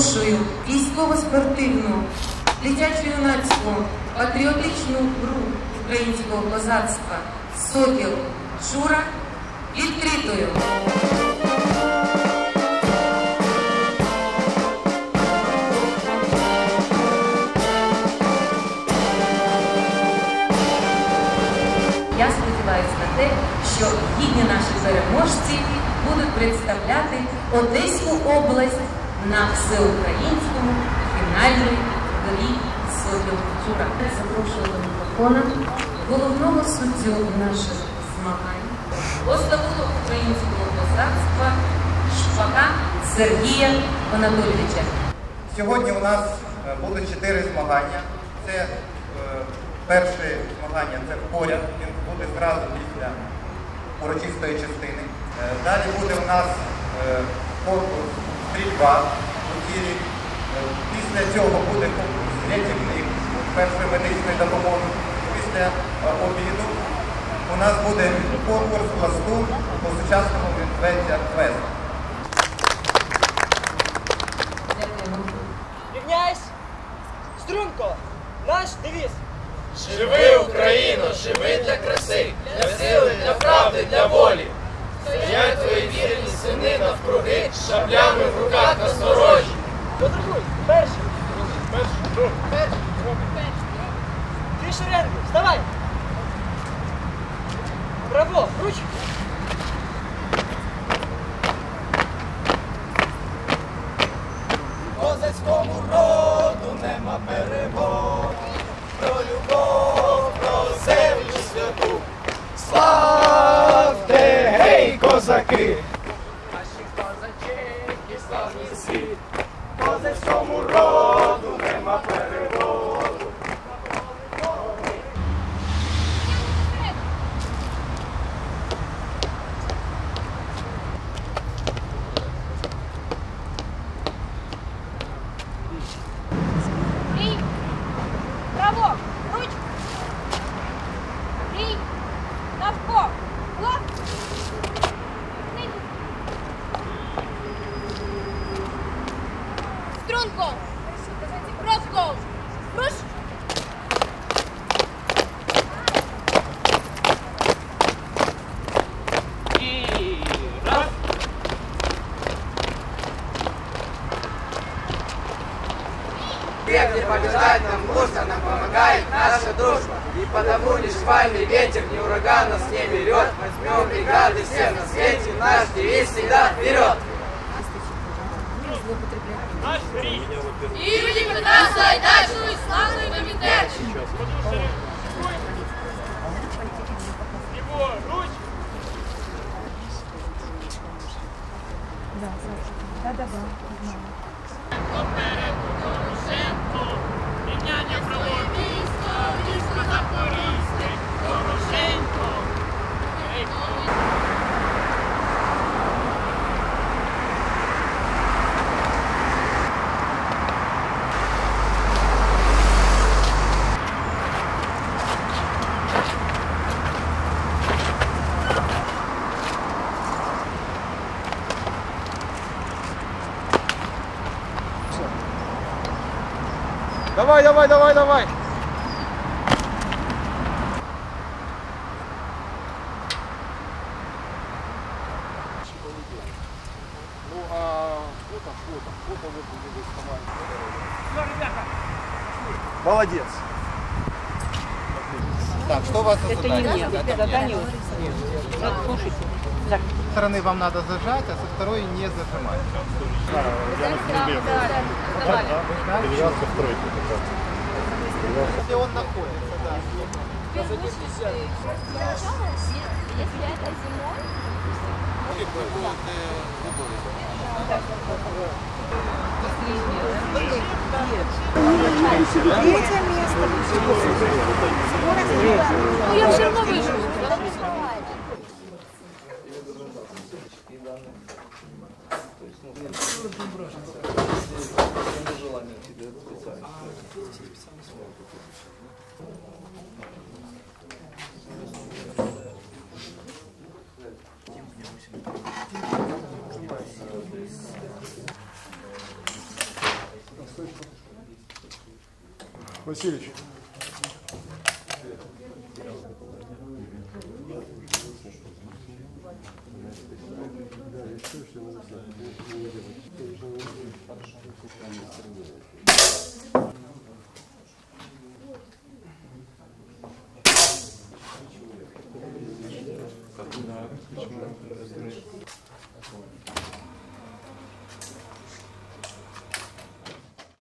запрошую військово-спортивну, дитячо-юнацьку, патріотичну гру українського козацтва Сокіл Шура відкритою. Я сподіваюся на те, що гідні наші переможці будуть представляти Одеську область на всеукраїнському фінальній горі Сокіл Жура. Запрошую до мікрофона головного суддю наших змагань, оставу українського козацтва Шпака Сергія Анатолійовича. Сьогодні у нас е, будуть чотири змагання. Це е, перше змагання це поряд, він буде зразу після урочистої частини. Е, далі буде у нас конкурс стрільба у. Е, після цього буде конкурс рятівник першої медичної допомоги. Після е, обіду у нас буде конкурс пластун по сучасному він зветься квест. Дякуємо. Рівняйсь! Струнко! Наш девіз! Живи, Україно, живи для краси, для сили, для правди, для волі. Стоять твої вірні сини навкруги, шаблями в руках насторожі. Подрахуй! Перший! Перший! Перший! Три шеренги! Вставай! Браво! Руч! Век не побеждать нам мужа, нам помогает наша дружба. И потому лишь шквальный ветер, не ураган нас не берет. Возьмем бригады все на свете, наш девиз всегда вперед. Імені Петра Сайдачного і славної año, Давай, давай, давай, давай. Ну, а фото, фото, фото вот не доставай. Молодец. Так, что у вас за задание? задание. Вот, слушайте. Так. Стороны вам надо зажать, а со второй не зажимать. Да, я не Привязка в тройке Если он находится, да. Третье место. Ну я все равно выживу. Васильевич. Хорошо.